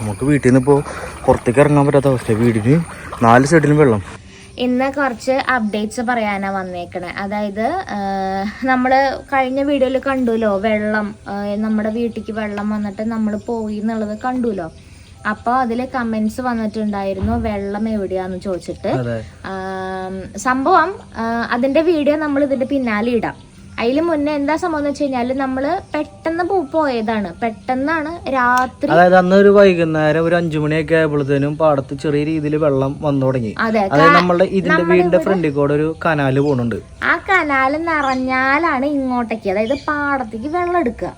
നമുക്ക് വീട്ടിൽ നിന്ന് ഇപ്പോൾ പുറത്തേക്ക് ഇറങ്ങാൻ പറ്റാത്ത അവസ്ഥ വീടിന് നാല് സൈഡിലും വെള്ളം. ഇന്ന് കുറച്ച് അപ്ഡേറ്റ്സ് പറയാനാണ് വന്നേക്കണേ. അതായത് നമ്മൾ കഴിഞ്ഞ വീഡിയോയിൽ കണ്ടുല്ലോ വെള്ളം നമ്മുടെ വീട്ടിലേക്ക് വെള്ളം വന്നിട്ട് നമ്മൾ പോയി എന്നുള്ളത് കണ്ടുല്ലോ. അപ്പോൾ അതിൽ കമന്റ്സ് വന്നിട്ടുണ്ടായിരുന്നു വെള്ളം എവിടെയാന്ന് ചോദിച്ചിട്ട്. സംഭവം അതിന്റെ അതിന്റെ വീഡിയോ നമ്മൾ ഇതിന്റെ പിന്നാലെ ഇടാം. അതിൽ മുന്നേ എന്താ സംഭവം വെച്ച് കഴിഞ്ഞാൽ നമ്മൾ പെട്ടെന്ന് പോയതാണ്. പെട്ടെന്നാണ് രാത്രി അതായത് അന്ന് ഒരു വൈകുന്നേരം ഒരു അഞ്ചു മണിയൊക്കെ ആയപ്പോഴത്തേനും പാടത്ത് ചെറിയ രീതിയിൽ വെള്ളം വന്നു തുടങ്ങി. അതെ നമ്മുടെ നമ്മളുടെ ഇതിന്റെ വീടിന്റെ ഫ്രണ്ടിൽ കൂടെ ഒരു കനാല് പോണുണ്ട്. ആ കനാല് നിറഞ്ഞാലാണ് ഇങ്ങോട്ടേക്ക്. അതായത് പാടത്തേക്ക് വെള്ളം എടുക്കുക.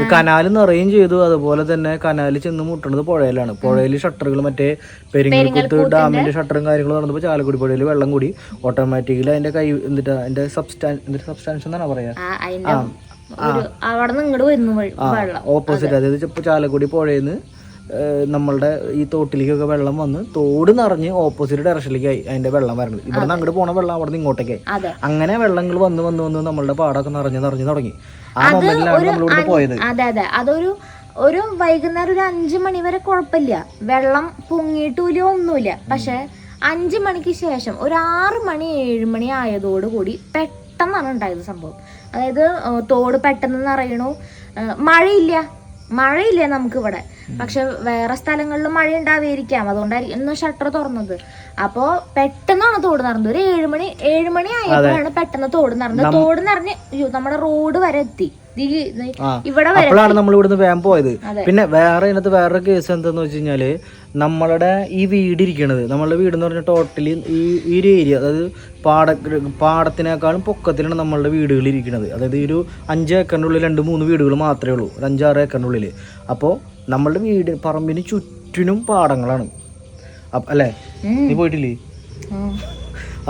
ഈ കനാല് നിറയും ചെയ്തു. അതുപോലെ തന്നെ കനാൽ ചെന്ന് മുട്ടണത് പുഴയിലാണ്. പുഴയിൽ ഷട്ടറുകൾ മറ്റേ പെരിങ്ങൽക്കുത്ത് ഡാമിന്റെ ഷട്ടറും കാര്യങ്ങളും നടന്നപ്പോൾ ചാലക്കുടി പുഴയിൽ വെള്ളം കൂടി. ഓട്ടോമാറ്റിക്കലി അതിന്റെ കൈ എന്നിട്ട് അതിന്റെ സബ്സ്റ്റാൻ എന്തിന്റെ സബ്സ്റ്റാൻസ് എന്നാണ് പറയാ? ഓപ്പോസിറ്റ് അതായത് ചാലക്കുടി പുഴയിൽ നിന്ന് നമ്മളുടെ ഈ തോട്ടിലേക്കൊക്കെ വെള്ളം വന്ന് തോട് നിറഞ്ഞ് ഓപ്പോസിറ്റ് ഡയറക്ഷനിലേക്കായി അതിന്റെ വെള്ളം വരണത്. ഇവിടെ നിന്ന് അങ്ങോട്ട് പോണ വെള്ളം അവിടെ നിന്ന് ഇങ്ങോട്ടേക്കായി. അതെ. അങ്ങനെ വെള്ളങ്ങൾ വന്ന് വന്ന് വന്ന് നമ്മളുടെ പാടമൊക്കെ നിറഞ്ഞ് നിറഞ്ഞ് തുടങ്ങി. ആ മൊമെന്റിലാണ് നമ്മളിവിടെ പോയത്. അതെ അതെ. അതൊരു ഒരു വൈകുന്നേരം ഒരു അഞ്ചു മണി വരെ കുഴപ്പമില്ല. വെള്ളം പൊങ്ങിയിട്ടില്ല ഒന്നുമില്ല. പക്ഷെ അഞ്ചു മണിക്ക് ശേഷം ഒരു ആറ് മണി ഏഴ് മണി ആയതോടുകൂടി പെട്ടെന്നാണ് ഉണ്ടായത് സംഭവം. അതായത് തോട് പെട്ടെന്ന് നിറയണു. മഴയില്ല. മഴയില്ല നമുക്ക് ഇവിടെ പക്ഷെ വേറെ സ്ഥലങ്ങളിൽ മഴ ഉണ്ടാവുകയായിരിക്കാം അതുകൊണ്ടായിരിക്കും ഇന്ന് ഷട്ടർ തുറന്നത്. അപ്പോ പെട്ടെന്നാണ് തോട് നടന്നത് ഒരു ഏഴുമണി ഏഴുമണി ഏഴ് മണി ആയപ്പോഴാണ് പെട്ടെന്ന് തോട് നടന്നത് തോട് നിറഞ്ഞ് അയ്യോ, നമ്മുടെ റോഡ് വരെ എത്തി. ഇവിടെ അപ്പോഴാണ് നമ്മൾ ഇവിടുന്ന് വേഗം പോയത്. പിന്നെ വേറെ ഇതിനകത്ത് വേറൊരു കേസ് എന്താന്ന് വെച്ച് കഴിഞ്ഞാൽ നമ്മളുടെ ഈ വീട് ഇരിക്കണത് നമ്മളുടെ വീട് എന്ന് പറഞ്ഞാൽ ടോട്ടലി ഈ ഈ ഒരു ഏരിയ അതായത് പാട പാടത്തിനേക്കാളും പൊക്കത്തിലാണ് നമ്മളുടെ വീടുകൾ ഇരിക്കുന്നത് അതായത് ഈ ഒരു അഞ്ച് ഏക്കറിന്റെ ഉള്ളിൽ രണ്ട് മൂന്ന് വീടുകൾ മാത്രമേ ഉള്ളൂ. ഒരു അഞ്ചാറ് ഏക്കറിന്റെ ഉള്ളിൽ അപ്പോൾ നമ്മളുടെ വീട് പറമ്പിന് ചുറ്റിനും പാടങ്ങളാണ്. അല്ലേ? നീ പോയിട്ടില്ലേ.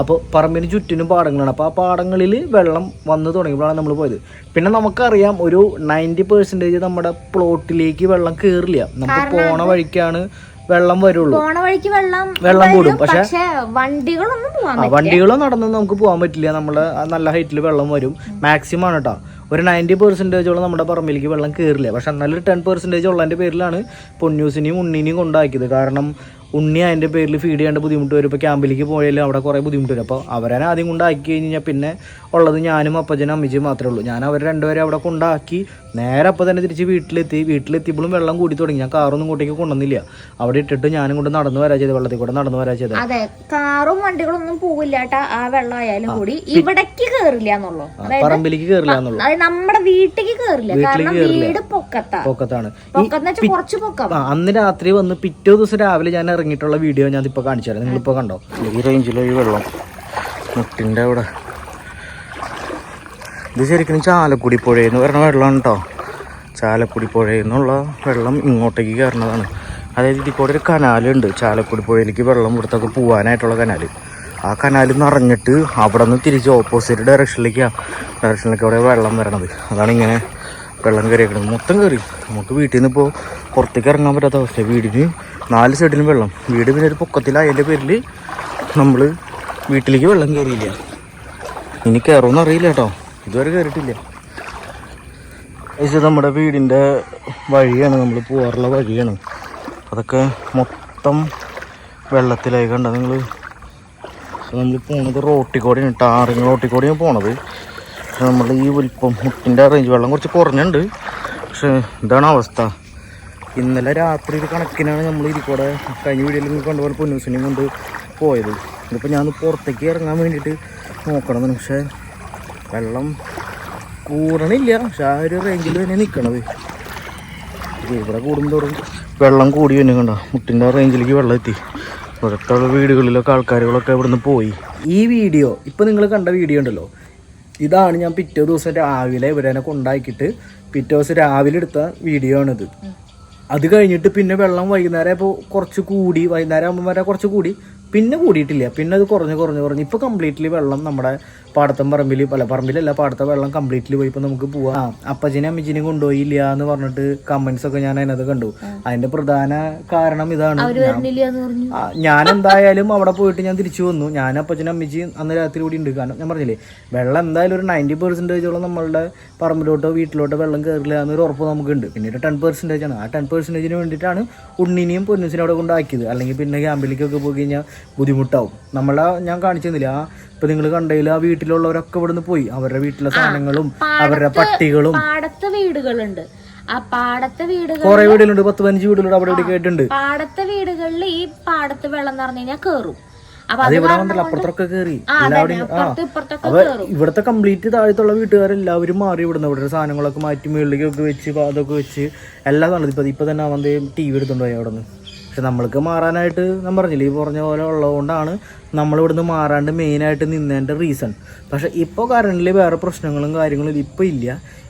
അപ്പോൾ പറമ്പിന് ചുറ്റിനും പാടങ്ങളാണ്. അപ്പോൾ ആ പാടങ്ങളിൽ വെള്ളം വന്നു തുടങ്ങിയപ്പോഴാണ് നമ്മൾ പോയത്. പിന്നെ നമുക്കറിയാം ഒരു നയന്റി പെർസെന്റേജ് നമ്മുടെ പ്ലോട്ടിലേക്ക് വെള്ളം കയറില്ല നമുക്ക് പോണ വഴിക്കാണ് വെള്ളം വരുള്ളൂ. പോണ വഴിക്ക് വെള്ളം വെള്ളം കൂടും. പക്ഷെ വണ്ടികളൊന്നും വണ്ടികളോ നടന്ന് നമുക്ക് പോകാൻ പറ്റില്ല. നമ്മളെ നല്ല ഹൈറ്റിൽ വെള്ളം വരും. മാക്സിമം ആണ് കേട്ടോ ഒരു നയന്റി പെർസെന്റേജോളം നമ്മുടെ പറമ്പിലേക്ക് വെള്ളം കയറില്ല പക്ഷെ എന്നാലും ടെൻ പെർസെന്റേജ് ഉള്ളതിന്റെ പേരിലാണ് പൊന്നൂസിനെയും ഉണ്ണീനെയും കൊണ്ടാക്കിയത്. കാരണം ഉണ്ണി അതിന്റെ പേരിൽ ഫീഡ് ചെയ്യേണ്ട ബുദ്ധിമുട്ട് വരും. ഇപ്പോൾ ക്യാമ്പിലേക്ക് പോയാലും അവിടെ കുറേ ബുദ്ധിമുട്ട് വരും. അപ്പോൾ അവരെ ആദ്യം കൊണ്ടാക്കി കഴിഞ്ഞാൽ പിന്നെ ഉള്ളത് ഞാനും അപ്പച്ചനും അമ്മച്ചിയും മാത്രമേ ഉള്ളൂ. ഞാൻ അവർ രണ്ടുപേരെ അവിടെ കൊണ്ടാക്കി നേരെ അപ്പോൾ തന്നെ തിരിച്ച് വീട്ടിലെത്തി. വീട്ടിലെത്തിയപ്പോഴും വെള്ളം കൂടി തുടങ്ങി. ഞാൻ കാറൊന്നും ഇങ്ങോട്ടേക്ക് കൊണ്ടുവന്നില്ല. അവിടെ ഇട്ടിട്ട് ഞാനും കൊണ്ട് നടന്നു വരാ ചെയ്ത് വെള്ളത്തിൽ കൂടെ നടന്നു വരാ ചെയ്ത് അതെ കാറും വണ്ടികളൊന്നും പോകില്ല ആ വെള്ളം ആയാലും കൂടി ഇവിടേക്ക് കേറില്ല എന്നുള്ളൂ. പറമ്പിലേക്ക് കയറില്ല എന്നുള്ളൂ. നമ്മുടെ വീട്ടിലേക്ക് കേറില്ല. കാരണം വീട് പൊക്കത്താ. പൊക്കത്താണ്. പൊക്കത്ത് കുറച്ച് പൊക്കം. ആ അന്ന് രാത്രി വന്ന് പിറ്റേ ദിവസം രാവിലെ ഞാൻ ഇറങ്ങിയിട്ടുള്ള വീഡിയോ ഞാൻ ഇപ്പോൾ കാണിച്ചു തരാം നിങ്ങളിപ്പോൾ കണ്ടോ? ഈ റേഞ്ചിലെ ഈ വെള്ളം മുട്ടിന്റെ അവിടെ. ഇത് ശരിക്കും ചാലക്കുടി പുഴയിൽ നിന്ന് വെള്ളമാണ് കേട്ടോ ചാലക്കുടി പുഴയിൽ നിന്നുള്ള വെള്ളം ഇങ്ങോട്ടേക്ക് കയറുന്നതാണ്. അതായത് ഇതിൽ കൂടെ ഒരു കനാലുണ്ട്. ചാലക്കുടി പുഴയിലേക്ക് വെള്ളം ഇവിടുത്തൊക്കെ പോകാനായിട്ടുള്ള കനാല്. ആ കനാൽ നിറഞ്ഞിട്ട് അവിടെ നിന്ന് തിരിച്ച് ഓപ്പോസിറ്റ് ഡയറക്ഷനിലേക്കാണ് ഡയറക്ഷനിലേക്ക് അവിടെ വെള്ളം വരണത്. അതാണ് ഇങ്ങനെ വെള്ളം കയറിയേക്കുന്നത് മൊത്തം കയറി. നമുക്ക് വീട്ടിൽ നിന്ന് ഇപ്പോൾ പുറത്തേക്ക് ഇറങ്ങാൻ പറ്റാത്ത അവസ്ഥ വീടിന് നാല് സൈഡിലും വെള്ളം. വീട് പിന്നെ ഒരു പൊക്കത്തിലായതിന്റെ പേരിൽ നമ്മൾ വീട്ടിലേക്ക് വെള്ളം കയറിയില്ല ഇനി കയറുമെന്ന് അറിയില്ല കേട്ടോ. ഇതുവരെ കയറിയിട്ടില്ല പക്ഷേ നമ്മുടെ വീടിന്റെ വഴിയാണ്. നമ്മൾ പോകാറുള്ള വഴിയാണ്. അതൊക്കെ മൊത്തം വെള്ളത്തിലായി കണ്ട നിങ്ങൾ നമ്മൾ പോണത് റോട്ടിൽ ടാറിങ് റോട്ടിൽ പോണത്. നമ്മൾ ഈ വലിപ്പം മുട്ടിന്റെ റേഞ്ച് വെള്ളം കുറച്ച് കുറഞ്ഞുണ്ട്. പക്ഷേ ഇതാണ് അവസ്ഥ. ഇന്നലെ രാത്രി ഒരു കണക്കിനാണ് നമ്മൾ ഇരിക്കൂടെ കഴിഞ്ഞ വീഡിയോയിൽ നിന്ന് കണ്ടുപോലെ പൊന്നൂസിനെയും കൊണ്ട് പോയത്. ഇതിപ്പോൾ ഞാൻ പുറത്തേക്ക് ഇറങ്ങാൻ വേണ്ടിയിട്ട് നോക്കണം പക്ഷേ വെള്ളം കൂടണില്ല. പക്ഷെ ആ ഒരു റേഞ്ചിൽ തന്നെ നിൽക്കണത് ഇവിടെ കൂടുമ്പോഴും വെള്ളം കൂടി തന്നെ കണ്ട? മുട്ടിന്റെ റേഞ്ചിലേക്ക് വെള്ളം എത്തി. ഇവിടുത്തെ വീടുകളിലൊക്കെ ആൾക്കാരുകളൊക്കെ ഇവിടുന്ന് പോയി. ഈ വീഡിയോ ഇപ്പം നിങ്ങൾ കണ്ട വീഡിയോ ഉണ്ടല്ലോ? ഇതാണ് ഞാൻ പിറ്റേ ദിവസം രാവിലെ ഇവരെ കൊണ്ടാക്കിയിട്ട് പിറ്റേ ദിവസം രാവിലെ എടുത്ത വീഡിയോ ആണിത്. അത് കഴിഞ്ഞിട്ട് പിന്നെ വെള്ളം വൈകുന്നേരം ഇപ്പോൾ കുറച്ച് കൂടി വൈകുന്നേരം ആകുമ്പോൾ വരെ കുറച്ച് കൂടി. പിന്നെ കൂടിയിട്ടില്ല. പിന്നെ അത് കുറഞ്ഞ് കുറഞ്ഞ് കുറഞ്ഞ്. ഇപ്പോൾ കംപ്ലീറ്റ്ലി വെള്ളം നമ്മുടെ പാടത്തം പറമ്പിൽ പല പറമ്പിലല്ല പാടത്തെ വെള്ളം കംപ്ലീറ്റ്ലി പോയി. ഇപ്പോൾ നമുക്ക് പോവാം. ആ, അപ്പച്ചനെ അമ്മച്ചിനെയും കൊണ്ടുപോയില്ല എന്ന് പറഞ്ഞിട്ട് കമന്റ്സ് ഒക്കെ ഞാൻ അതിനകത്ത് കണ്ടു. അതിന്റെ പ്രധാന കാരണം ഇതാണ്. ഞാൻ- എന്തായാലും അവിടെ പോയിട്ട് ഞാൻ തിരിച്ചു വന്നു. ഞാൻ അപ്പച്ചനും അമ്മച്ചി അന്ന് രാത്രി കൂടി ഉണ്ട്. കാരണം ഞാൻ പറഞ്ഞില്ലേ വെള്ളം എന്തായാലും ഒരു നയന്റി പെർസെന്റേജോളം നമ്മളുടെ പറമ്പിലോട്ടോ വീട്ടിലോട്ടോ വെള്ളം കയറില്ല എന്നൊരു ഉറപ്പ് നമുക്കുണ്ട്. പിന്നീട് ടെൻ പെർസെന്റേജ് ആണ്. ആ ടെൻ പെർസെന്റേജിന് വേണ്ടിയിട്ടാണ് ഉണ്ണിനെയും പൊന്നിസിനെ അവിടെ കൊണ്ടാക്കിയത്. അല്ലെങ്കിൽ പിന്നെ ക്യാമ്പിലേക്കൊക്കെ പോയി കഴിഞ്ഞാൽ ബുദ്ധിമുട്ടാവും. നമ്മളെ ഞാൻ കാണിച്ചു തന്നില്ല ആ ഇപ്പൊ നിങ്ങൾ കണ്ടതിൽ ആ വീട്ടിലുള്ളവരൊക്കെ ഇവിടുന്ന് പോയി. അവരുടെ വീട്ടിലെ സാധനങ്ങളും അവരുടെ പട്ടികളും. പാടത്തെ വീടുകളുണ്ട്. ആ പാടത്തെ വീടുകൾ കുറെ വീടുകളുണ്ട് പത്ത് പതിനഞ്ച് വീടുകളുണ്ട് അവിടെ ഇവിടെ കേട്ടുണ്ട് പാടത്തെ വീടുകളിൽ ഈ പാടത്ത് വെള്ളം നിറഞ്ഞു കഴിഞ്ഞാൽ കേറും. അപ്പുറത്തൊക്കെ കയറി ഇവിടുത്തെ കംപ്ലീറ്റ് താഴത്തുള്ള വീട്ടുകാരെല്ലാവരും മാറി ഇവിടുന്ന് ഇവിടെ സാധനങ്ങളൊക്കെ മാറ്റി മുകളിലേക്കൊക്കെ വെച്ച് അതൊക്കെ വെച്ച് എല്ലാം നല്ലത് ഇപ്പൊ ഇപ്പൊ തന്നെ ടി വി എടുത്തോണ്ട് അവിടെ നിന്ന് പക്ഷെ നമ്മൾക്ക് മാറാനായിട്ട് ഞാൻ പറഞ്ഞില്ല ഈ പറഞ്ഞ പോലെ ഉള്ളതുകൊണ്ടാണ് നമ്മളിവിടുന്ന് മാറാണ്ട് മെയിനായിട്ട് നിന്നതിന്റെ റീസൺ പക്ഷെ ഇപ്പോൾ കറണ്ടിൽ വേറെ പ്രശ്നങ്ങളും കാര്യങ്ങളും ഇപ്പോൾ ഇല്ല.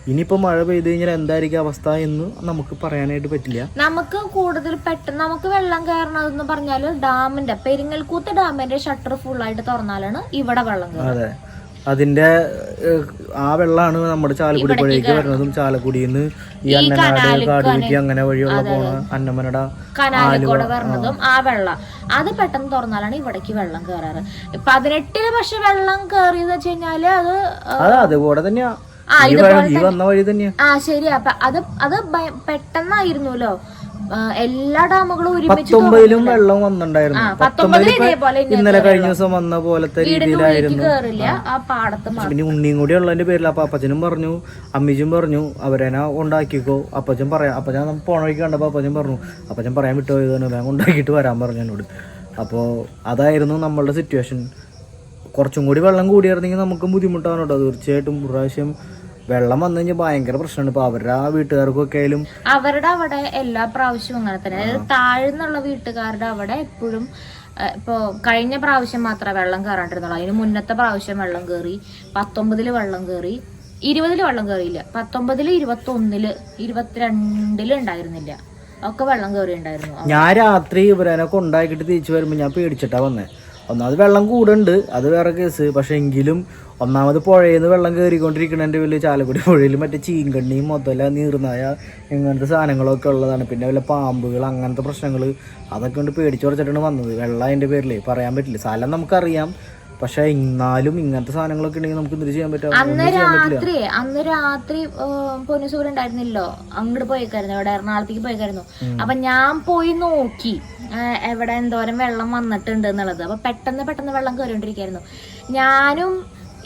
ഇനിയിപ്പോൾ മഴ പെയ്ത് കഴിഞ്ഞാൽ എന്തായിരിക്കും അവസ്ഥ എന്ന് നമുക്ക് പറയാനായിട്ട് പറ്റില്ല. നമുക്ക് കൂടുതൽ പെട്ടെന്ന് നമുക്ക് വെള്ളം കയറണതെന്ന് പറഞ്ഞാൽ ഡാമിന്റെ പെരിങ്ങൽക്കൂത്ത് ഡാമിന്റെ ഷട്ടർ ഫുള്ളായിട്ട് ആയിട്ട് തുറന്നാലാണ് ഇവിടെ വെള്ളം അതെ. അതിന്റെ ആ വെള്ളമാണ് നമ്മുടെ ചാലക്കുടി പുഴയ്ക്ക് വരുന്നതും ചാലക്കുടിയിൽ നിന്ന് ഈ അന്നനാട് കാടുവീട്ടി അങ്ങനെ വഴിയുള്ള പോണ അന്നമനട കനാലിക്കൂടെ വരുന്നതും ആ. വെള്ളം. അത് പെട്ടെന്ന് തുറന്നാലാണ് ഇവിടേക്ക് വെള്ളം കയറാറ് പതിനെട്ടിൽ പക്ഷെ വെള്ളം കയറിയെന്ന് വെച്ച് കഴിഞ്ഞാൽ അത് അതുപോലെ അത് അതുകൂടെ തന്നെയാ. ആ, ശരിയാ. അപ്പൊ അത് അത് പെട്ടെന്നായിരുന്നല്ലോ എല്ലാ ഡാമുകളും ഒരുമിച്ച് പത്തൊമ്പതിലും വെള്ളം വന്നിട്ടുണ്ടായിരുന്നു. ഇതേപോലെ ഇന്നലെ കഴിഞ്ഞ ദിവസം വന്ന പോലത്തെ രീതിയിലായിരുന്നു. ആ. പാടത്ത് പിന്നെ ഉണ്ണിയും കൂടി ഉള്ളതിന്റെ പേരിൽ അപ്പൊ അപ്പച്ചനും പറഞ്ഞു അമ്മീച്ചും പറഞ്ഞു അവരെന്നെ ഉണ്ടാക്കിക്കോ. അപ്പച്ചൻ പറയാം അപ്പച്ചൻ പോണ വഴിക്ക് കണ്ടപ്പോ അപ്പച്ചൻ പറഞ്ഞു അപ്പച്ചൻ പറയാൻ വിട്ടുപോയതാണ് ഞാൻ ഉണ്ടാക്കിയിട്ട് വരാൻ പറഞ്ഞു എന്നോട്. അപ്പോൾ അതായിരുന്നു നമ്മളുടെ സിറ്റുവേഷൻ കുറച്ചും കൂടി വെള്ളം കൂടിയായിരുന്നെങ്കിൽ നമുക്കും ബുദ്ധിമുട്ടാണ് കേട്ടോ. തീർച്ചയായിട്ടും പ്രാവശ്യം വെള്ളം വന്നു കഴിഞ്ഞാൽ ഭയങ്കര പ്രശ്നമാണ്. ഇപ്പൊ അവരുടെ ആ വീട്ടുകാർക്കൊക്കെ ആയാലും അവരുടെ അവിടെ എല്ലാ പ്രാവശ്യവും അങ്ങനെ തന്നെ. അതായത് താഴ്ന്നുള്ള വീട്ടുകാരുടെ അവിടെ എപ്പോഴും ഇപ്പോ കഴിഞ്ഞ പ്രാവശ്യം മാത്രമേ വെള്ളം കയറാണ്ടിരുന്നുള്ളൂ അതിന് മുന്നത്തെ പ്രാവശ്യം വെള്ളം കയറി പത്തൊമ്പതിൽ വെള്ളം കയറി ഇരുപതിൽ വെള്ളം കയറിയില്ല പത്തൊമ്പതിൽ ഇരുപത്തി ഒന്നിൽ ഇരുപത്തിരണ്ടിൽ ഉണ്ടായിരുന്നില്ല. ഒക്കെ വെള്ളം കയറി ഉണ്ടായിരുന്നു ഞാൻ രാത്രി ഇവരെ കൊണ്ടാക്കിയിട്ട് തിരിച്ചു വരുമ്പോൾ ഞാൻ പേടിച്ചിട്ടാ വന്നേ. ഒന്നാമത് വെള്ളം കൂടുണ്ട് അത് വേറെ കേസ്. പക്ഷേ എങ്കിലും ഒന്നാമത് പുഴയിൽ നിന്ന് വെള്ളം കയറിക്കൊണ്ടിരിക്കണതിന്റെ വലിയ ചാലക്കുടി പുഴയിൽ മറ്റേ ചീങ്കണ്ണിയും മൊത്തമല്ല നീർന്നായ ഇങ്ങനത്തെ സാധനങ്ങളൊക്കെ ഉള്ളതാണ്. പിന്നെ വല്ല പാമ്പുകൾ അങ്ങനത്തെ പ്രശ്നങ്ങൾ അതൊക്കെ കൊണ്ട് പേടിച്ച് കുറച്ചിട്ടാണ് വന്നത്. വെള്ളം അതിന്റെ പേരിൽ പറയാൻ പറ്റില്ല. സ്ഥലം നമുക്കറിയാം. പക്ഷെ എന്നാലും ഇങ്ങനത്തെ സാധനങ്ങളൊക്കെ ഉണ്ടെങ്കിൽ നമുക്ക് ചെയ്യാൻ പറ്റും? അന്ന് രാത്രി അന്ന് രാത്രി പൊന്നുസൂര് ഉണ്ടായിരുന്നില്ലോ അങ്ങോട്ട് പോയേക്കായിരുന്നു. ഇവിടെ എറണാകുളത്തേക്ക് പോയേക്കായിരുന്നു. അപ്പൊ ഞാൻ പോയി നോക്കി എവിടെ എന്തോരം വെള്ളം വന്നിട്ടുണ്ട് എന്നുള്ളത്. അപ്പൊ പെട്ടെന്ന് പെട്ടെന്ന് വെള്ളം കയറിക്കൊണ്ടിരിക്കായിരുന്നു ഞാനും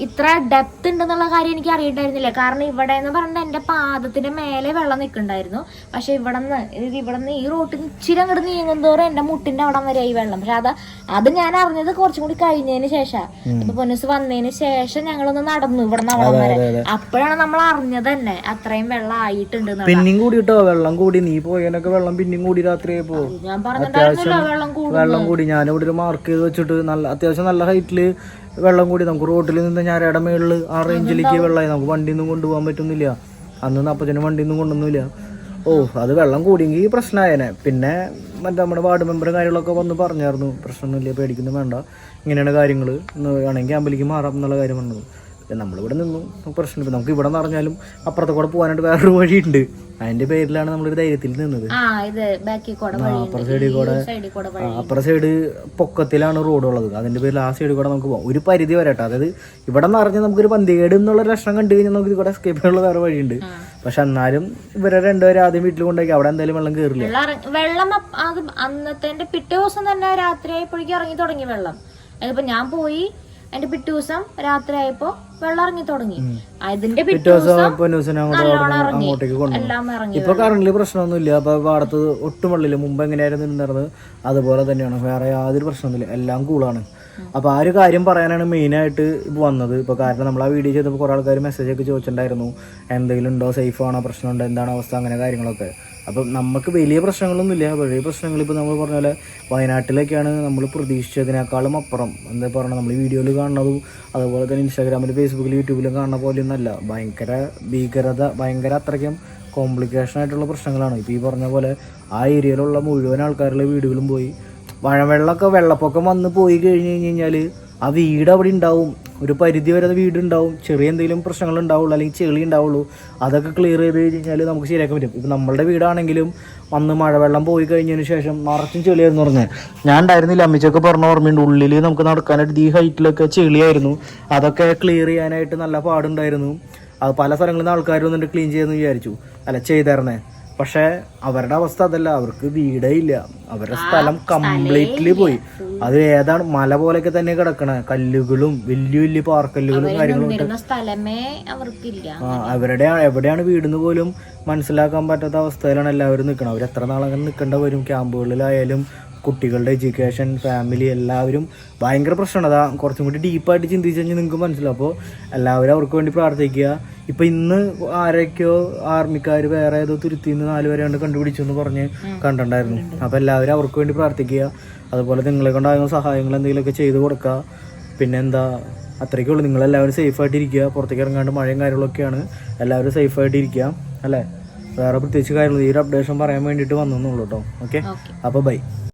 ഇത്ര ഡെപ്ത് ഉണ്ടെന്നുള്ള കാര്യം എനിക്ക് അറിയണ്ടായിരുന്നില്ല. കാരണം ഇവിടെ എന്ന് പറഞ്ഞാൽ എന്റെ പാദത്തിന്റെ മേലെ വെള്ളം നിൽക്കണ്ടായിരുന്നു. പക്ഷെ ഇവിടെ നിന്ന് ഇവിടെ നിന്ന് ഈ റോട്ടിൽ ഇച്ചിരി അങ്ങോട്ട് നീങ്ങുന്തോറും എന്റെ മുട്ടിന്റെ അവിടെ വരെ ഈ വെള്ളം. പക്ഷെ അത് അത് ഞാൻ അറിഞ്ഞത് കുറച്ചും കൂടി കഴിഞ്ഞതിന് ശേഷം. ഇപ്പൊ പൊന്നസ് വന്നതിന് ശേഷം ഞങ്ങളൊന്ന് നടന്നു ഇവിടെ നിന്ന് അവിടെ വരെ. അപ്പോഴാണ് നമ്മൾ അറിഞ്ഞത് തന്നെ അത്രയും വെള്ളം ആയിട്ടുണ്ട്. പിന്നെയും കൂടി കേട്ടോ വെള്ളം കൂടി. നീ പോയതിനൊക്കെ വെള്ളം പിന്നെയും കൂടി രാത്രി പോകും ഞാൻ പറഞ്ഞിട്ടുണ്ടായിരുന്നല്ലോ വെള്ളം കൂടി വെള്ളം കൂടി. ഞാനിവിടെ ഒരു മാർക്ക് ചെയ്ത് വെച്ചിട്ട് നല്ല അത്യാവശ്യം നല്ല ഹൈറ്റിൽ വെള്ളം കൂടി. നമുക്ക് റോട്ടിൽ നിന്ന് ഞാരയുടെ മേളിൽ ആ റേഞ്ചിലേക്ക് വെള്ളമായി. നമുക്ക് വണ്ടി ഒന്നും കൊണ്ടുപോകാൻ പറ്റുന്നില്ല. അന്ന് അപ്പച്ചനും വണ്ടി ഒന്നും കൊണ്ടൊന്നുമില്ല ഓ അത് വെള്ളം കൂടിയെങ്കിൽ പ്രശ്നമായേനെ പിന്നെ മറ്റേ നമ്മുടെ വാർഡ് മെമ്പറും കാര്യങ്ങളൊക്കെ വന്ന് പറഞ്ഞായിരുന്നു. പ്രശ്നമൊന്നുമില്ല പേടിക്കുന്നു വേണ്ട. ഇങ്ങനെയാണ് കാര്യങ്ങൾ വേണമെങ്കിൽ അമ്പലിക്ക് മാറാം എന്നുള്ള കാര്യം പറഞ്ഞത് പിന്നെ നമ്മളിവിടെ നിന്നു. പ്രശ്നമില്ല നമുക്ക് ഇവിടെ നിറഞ്ഞാലും അപ്പുറത്തെ കൂടെ പോകാനായിട്ട് വേറൊരു വഴിയുണ്ട്. അതിന്റെ പേരിലാണ് നമ്മളൊരു ധൈര്യത്തിൽ നിന്നത്. ഇത് കൂടെ അപ്പുറ സൈഡിൽ കൂടെ കൂടെ അപ്പുറ സൈഡ് പൊക്കത്തിലാണ് റോഡ് ഉള്ളത്. അതിന്റെ പേരിൽ ആ സൈഡിൽ കൂടെ നമുക്ക് പോകാം. ഒരു പരിധി വരെ കേട്ടോ. അതായത് ഇവിടെ നമുക്ക് നമുക്കൊരു പന്തികേട് എന്നുള്ള ലക്ഷണം കണ്ടു കഴിഞ്ഞാൽ നമുക്ക് ഇവിടെ എസ്കേപ്പ് ചെയ്യാനുള്ള വേറെ വഴിയുണ്ട്. പക്ഷെ എന്നാലും ഇവരെ രണ്ടുപേരും ആദ്യം വീട്ടിൽ കൊണ്ടുപോയി അവിടെ എന്തായാലും വെള്ളം കയറില്ല വെള്ളം അന്നത്തെ പിറ്റേ ദിവസം തന്നെ രാത്രി ആയപ്പോഴേക്കും ഇറങ്ങി തുടങ്ങി വെള്ളം. അതിപ്പോ ഞാൻ പോയി അതിന്റെ പിറ്റേ ദിവസം രാത്രി ആയപ്പോ വെള്ളം ഇറങ്ങി തുടങ്ങി അതിന്റെ പിറ്റേ ദിവസം നല്ലോണം ഇറങ്ങി. എല്ലാം ഇപ്പൊ കറണ്ടിൽ പ്രശ്നമൊന്നുമില്ല അപ്പൊ പാടത്ത് ഒട്ടും വെള്ളില്ല മുമ്പ് എങ്ങനെയായിരുന്നു നിന്നിരുന്നത്? അതുപോലെ തന്നെയാണ്. വേറെ യാതൊരു പ്രശ്നമൊന്നുമില്ല. എല്ലാം കൂളാണ് അപ്പൊ ആ ഒരു കാര്യം പറയാനാണ് മെയിനായിട്ട് ഇപ്പൊ വന്നത്. ഇപ്പൊ കാരണം നമ്മൾ ആ വീഡിയോ ചെയ്തപ്പോൾ കുറെ ആൾക്കാർ മെസ്സേജ് ഒക്കെ ചോദിച്ചിട്ടുണ്ടായിരുന്നു. എന്തെങ്കിലും ഉണ്ടോ? സേഫ് ആണോ? പ്രശ്നമുണ്ടോ? എന്താണ് അവസ്ഥ? അങ്ങനെ കാര്യങ്ങളൊക്കെ. അപ്പം നമുക്ക് വലിയ പ്രശ്നങ്ങളൊന്നുമില്ല. വലിയ പ്രശ്നങ്ങൾ ഇപ്പോൾ നമ്മൾ പറഞ്ഞ പോലെ വയനാട്ടിലൊക്കെയാണ് നമ്മൾ പ്രതീക്ഷിച്ചതിനേക്കാളും അപ്പുറം. എന്താ പറയുക നമ്മൾ ഈ വീഡിയോയിൽ കാണുന്നതും അതുപോലെ തന്നെ ഇൻസ്റ്റാഗ്രാമിൽ ഫേസ്ബുക്കിൽ യൂട്യൂബിലും കാണുന്ന പോലെയൊന്നുമല്ല ഭയങ്കര ഭീകരത ഭയങ്കര അത്രയ്ക്കും കോംപ്ലിക്കേഷൻ ആയിട്ടുള്ള പ്രശ്നങ്ങളാണ്. ഇപ്പോൾ ഈ പറഞ്ഞ പോലെ ആ ഏരിയയിലുള്ള മുഴുവൻ ആൾക്കാരുടെ വീടുകളും പോയി. മഴവെള്ളമൊക്കെ വെള്ളപ്പൊക്കം വന്ന് പോയി കഴിഞ്ഞ് കഴിഞ്ഞ് കഴിഞ്ഞാൽ ആ വീട് അവിടെ ഉണ്ടാവും. ഒരു പരിധി വരെ അത് വീട് ഉണ്ടാവും. ചെറിയ എന്തെങ്കിലും പ്രശ്നങ്ങൾ ഉണ്ടാവുള്ളൂ അല്ലെങ്കിൽ ചെളി ഉണ്ടാവുള്ളൂ. അതൊക്കെ ക്ലിയർ ചെയ്ത് കഴിഞ്ഞ് കഴിഞ്ഞാൽ നമുക്ക് ശരിയാക്കാൻ പറ്റും. ഇപ്പം നമ്മളുടെ വീടാണെങ്കിലും വന്ന് മഴവെള്ളം പോയി കഴിഞ്ഞതിന് ശേഷം നിറച്ചും ചെളിയായിരുന്നു പറഞ്ഞത് ഞാൻ ഉണ്ടായിരുന്നില്ല. അമ്മച്ചൊക്കെ പറഞ്ഞ ഓർമ്മയുണ്ട്. ഉള്ളിൽ നമുക്ക് നടക്കാനായിട്ട് ഈ ഹൈറ്റിലൊക്കെ ചെളിയായിരുന്നു. അതൊക്കെ ക്ലിയർ ചെയ്യാനായിട്ട് നല്ല പാടുണ്ടായിരുന്നു. അത് പല സ്ഥലങ്ങളിൽ നിന്ന് ആൾക്കാർ വന്നിട്ട് ക്ലീൻ ചെയ്യുമെന്ന് വിചാരിച്ചു. അല്ല ചെയ്തായിരുന്നേ. പക്ഷേ അവരുടെ അവസ്ഥ അതല്ല. അവർക്ക് വീടേ ഇല്ല. അവരുടെ സ്ഥലം കംപ്ലീറ്റ്ലി പോയി. അത് ഏതാണ്? മല പോലെയൊക്കെ തന്നെ കിടക്കണ. കല്ലുകളും വലിയ വലിയ പാർക്കല്ലുകളും കാര്യങ്ങളും സ്ഥലമേ അവർക്കില്ല. ആ അവരുടെ എവിടെയാണ് വീടെന്ന് പോലും മനസ്സിലാക്കാൻ പറ്റാത്ത അവസ്ഥയിലാണ് എല്ലാവരും നിൽക്കണം അവർ എത്ര നാളങ്ങനെ നിൽക്കേണ്ട വരും? ക്യാമ്പുകളിലായാലും കുട്ടികളുടെ എഡ്യൂക്കേഷൻ ഫാമിലി എല്ലാവരും ഭയങ്കര പ്രശ്നമാണ്. അതാ കുറച്ചും കൂടി ഡീപ്പായിട്ട് ചിന്തിച്ച് കഴിഞ്ഞാൽ നിങ്ങൾക്ക് മനസ്സിലാവും. അപ്പോൾ എല്ലാവരും അവർക്ക് വേണ്ടി പ്രാർത്ഥിക്കുക. ഇപ്പം ഇന്ന് ആരൊക്കെയോ ആർമിക്കാർ വേറെ ഏതോ തുരുത്തിന്ന് നാല് പേരെ കൊണ്ട് കണ്ടുപിടിച്ചു എന്ന് പറഞ്ഞ് കണ്ടിട്ടുണ്ടായിരുന്നു. അപ്പോൾ എല്ലാവരും അവർക്ക് വേണ്ടി പ്രാർത്ഥിക്കുക. അതുപോലെ നിങ്ങളെ കൊണ്ടാകുന്ന സഹായങ്ങൾ എന്തെങ്കിലുമൊക്കെ ചെയ്തു കൊടുക്കുക. പിന്നെന്താ അത്രയ്ക്കേ ഉള്ളൂ. നിങ്ങളെല്ലാവരും സേഫായിട്ട് ഇരിക്കുക. പുറത്തേക്ക് ഇറങ്ങാണ്ട് മഴയും കാര്യങ്ങളൊക്കെയാണ്. എല്ലാവരും സേഫായിട്ട് ഇരിക്കുക. അല്ലേ? വേറെ പ്രത്യേകിച്ച് കാര്യങ്ങൾ ഈ ഒരു അപ്ഡേഷൻ പറയാൻ വേണ്ടിയിട്ട് വന്നെന്നുള്ളൂ കേട്ടോ ഓക്കെ അപ്പോൾ ബൈ